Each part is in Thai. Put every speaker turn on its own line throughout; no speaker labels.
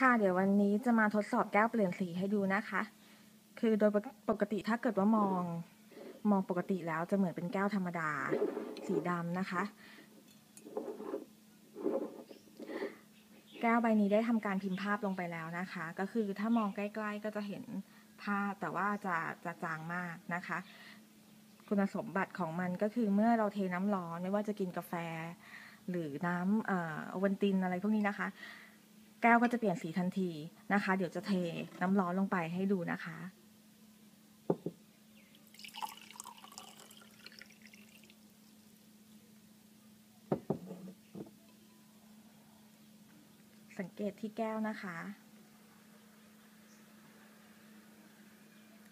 ค่ะเดี๋ยววันนี้จะมาทดสอบแก้วเปลี่ยนสีให้ดูนะคะ คือโดยปกติถ้าเกิดว่ามองมองปกติแล้วจะเหมือนเป็นแก้วธรรมดาสีดำนะคะ แก้วใบนี้ได้ทำการพิมพ์ภาพลงไปแล้วนะคะ ก็คือถ้ามองใกล้ๆก็จะเห็นภาพแต่ว่าจะจะจางมากนะคะ คุณสมบัติของมันก็คือเมื่อเราเทน้ำร้อนไม่ว่าจะกินกาแฟ หรือน้ำเอ่อโอวัลตินอะไรพวกนี้นะคะ แก้วก็จะเปลี่ยนสีทันทีนะคะ เดี๋ยวจะเทน้ำร้อนลงไปให้ดูนะคะ สังเกตที่แก้วนะคะ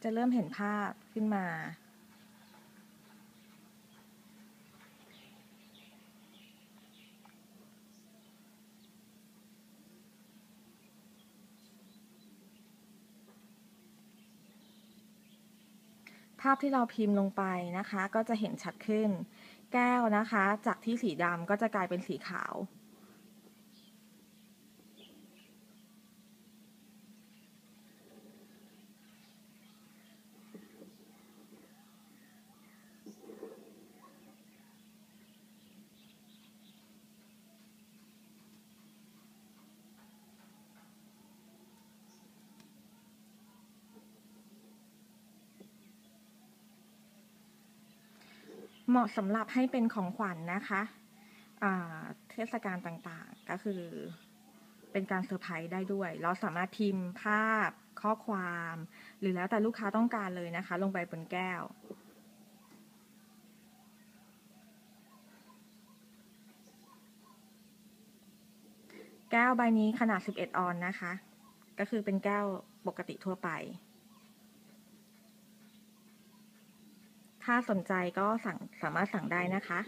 จะเริ่มเห็นภาพขึ้นมา ภาพที่เราพิมพ์ลงไปนะคะ ก็จะเห็นชัดขึ้น แก้วนะคะ จากที่สีดำก็จะกลายเป็นสีขาว เหมาะสำหรับให้เป็นของขวัญนนะคะเทศกาลต่างๆ ก็คือเป็นการเซอร์ไพรส์ได้ด้วย เราสามารถพิมพ์ภาพข้อความ หรือแล้วแต่ลูกค้าต้องการเลยนะคะ ลงไปบนแก้ว แก้วใบนี้ขนาด 11 ออนนะคะ ก็คือเป็นแก้วปกติทั่วไป ถ้าสนใจก็สั่งสามารถสั่งได้นะคะ